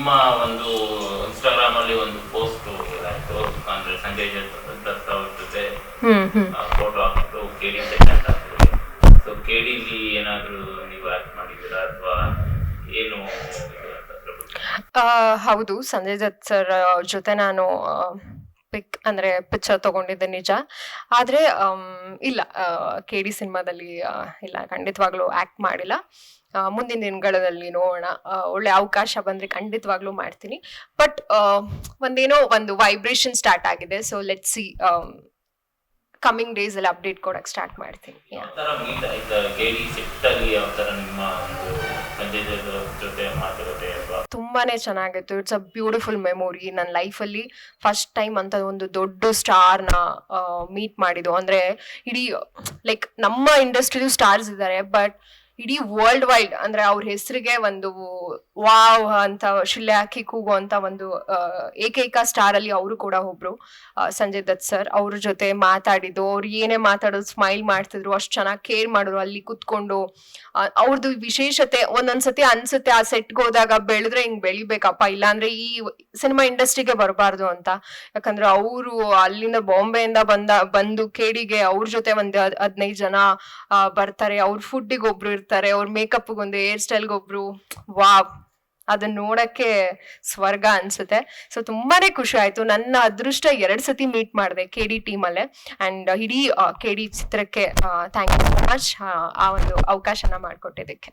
ನಿಮ್ಮ ಒಂದು ಇನ್ಸ್ಟಾಗ್ರಾಮ್ ಅಲ್ಲಿ ಒಂದು ಪೋಸ್ಟ್ ಆಯ್ತು ಅಂದ್ರೆ ಸಂಜಯ್ ದತ್- ದತ್ತ ಅವ್ರ ಜೊತೆ ಫೋಟೋ ಹಾಕ್ಬಿಟ್ಟು ಕೆಡಿ ಸೆಕೆಂಡ್ ಹಾಕಿದ್ರು ಸೊ ಕೆಡಿಲಿ ಏನಾದ್ರು ನೀವು ಆಕ್ಟ್ ಮಾಡಿದ್ದೀರಾ ಅಥವಾ ಏನು ಹೌದು ಸಂಜಯ್ ದತ್ ಸರ್ ಜೊತೆ ನಾನು ಪಿಕ್ ಅಂದ್ರೆ ಪಿಕ್ಚರ್ ತಗೊಂಡಿದ್ದೆ ನಿಜ. ಆದ್ರೆ ಇಲ್ಲ ಕೆ ಡಿ ಸಿನಿಮಾದಲ್ಲಿ ಇಲ್ಲ, ಖಂಡಿತವಾಗ್ಲೂ ಆಕ್ಟ್ ಮಾಡಿಲ್ಲ. ಮುಂದಿನ ದಿನಗಳಲ್ಲಿ ನೋಡೋಣ. ಒಳ್ಳೆ ಅವಕಾಶ ಬಂದ್ರೆ ಖಂಡಿತವಾಗ್ಲೂ ಮಾಡ್ತೀನಿ. ಬಟ್ ಒಂದೇನೋ ಒಂದು ವೈಬ್ರೇಷನ್ ಸ್ಟಾರ್ಟ್ ಆಗಿದೆ. So let see coming days ಅಲ್ಲಿ ಅಪ್ಡೇಟ್ ಕೊಡಕ್ ಸ್ಟಾರ್ಟ್ ಮಾಡ್ತೀನಿ. ಜೊತೆ ತುಂಬಾನೇ ಚೆನ್ನಾಗಿತ್ತು. ಇಟ್ಸ್ ಅ ಬ್ಯೂಟಿಫುಲ್ ಮೆಮೊರಿ ನನ್ನ ಲೈಫಲ್ಲಿ ಫಸ್ಟ್ ಟೈಮ್ ಅಂತ ಒಂದು ದೊಡ್ಡ ಸ್ಟಾರ್ನ ಮೀಟ್ ಮಾಡಿದ್ದು. ಅಂದ್ರೆ ಇಡೀ ಲೈಕ್ ನಮ್ಮ ಇಂಡಸ್ಟ್ರಿಲೂ ಸ್ಟಾರ್ಸ್ ಇದ್ದಾರೆ ಬಟ್ ಇಡೀ ವರ್ಲ್ಡ್ ವೈಡ್ ಅಂದ್ರೆ ಅವ್ರ ಹೆಸರಿಗೆ ಒಂದು ವಾವ್ ಅಂತ ಶಿಲ್ಲೆ ಹಾಕಿ ಕೂಗುವಂತ ಒಂದು ಏಕೈಕ ಸ್ಟಾರ್ ಅಲ್ಲಿ ಅವರು ಕೂಡ ಒಬ್ರು ಸಂಜಯ್ ದತ್ ಸರ್ ಅವ್ರ ಜೊತೆ ಮಾತಾಡಿದ್ದು, ಅವ್ರು ಏನೇ ಮಾತಾಡೋದು ಸ್ಮೈಲ್ ಮಾಡ್ತಿದ್ರು, ಅಷ್ಟು ಚೆನ್ನಾಗಿ ಕೇರ್ ಮಾಡಿದ್ರು, ಅಲ್ಲಿ ಕುತ್ಕೊಂಡು ಅವ್ರದ್ದು ವಿಶೇಷತೆ, ಒಂದೊಂದ್ಸತಿ ಅನ್ಸುತ್ತೆ, ಆ ಸೆಟ್ಗೆ ಹೋದಾಗ ಬೆಳೆದ್ರೆ ಹಿಂಗ್ ಬೆಳಿಬೇಕಪ್ಪ, ಇಲ್ಲಾಂದ್ರೆ ಈ ಸಿನಿಮಾ ಇಂಡಸ್ಟ್ರಿಗೆ ಬರಬಾರ್ದು ಅಂತ. ಯಾಕಂದ್ರೆ ಅವರು ಅಲ್ಲಿಂದ ಬಾಂಬೆಯಿಂದ ಬಂದ, ಬಂದು ಕೇಡಿಗೆ ಅವ್ರ ಜೊತೆ ಒಂದು ಹದಿನೈದು ಜನ ಬರ್ತಾರೆ, ಅವ್ರ ಫುಡ್ಡಿಗೆ ಒಬ್ರು ಇರ್ತಾರೆ. ಅವ್ರ ಮೇಕಪ್ ಒಂದು ಹೇರ್ ಸ್ಟೈಲ್ಗೆ ಒಬ್ರು, ವಾವ್ ಅದನ್ನ ನೋಡಕ್ಕೆ ಸ್ವರ್ಗ ಅನ್ಸುತ್ತೆ. ಸೊ ತುಂಬಾನೇ ಖುಷಿ ಆಯ್ತು. ನನ್ನ ಅದೃಷ್ಟ ಎರಡ್ ಸತಿ ಮೀಟ್ ಮಾಡಿದೆ ಕೆ ಡಿ ಟೀಮಲ್ಲೇ ಅಂಡ್ ಇಡೀ ಕೆ ಡಿ ಚಿತ್ರಕ್ಕೆ ಥ್ಯಾಂಕ್ ಯು ಸೊ ಮಚ್ ಆ ಒಂದು ಅವಕಾಶನ ಮಾಡಿಕೊಟ್ಟಿದ್ದಕ್ಕೆ.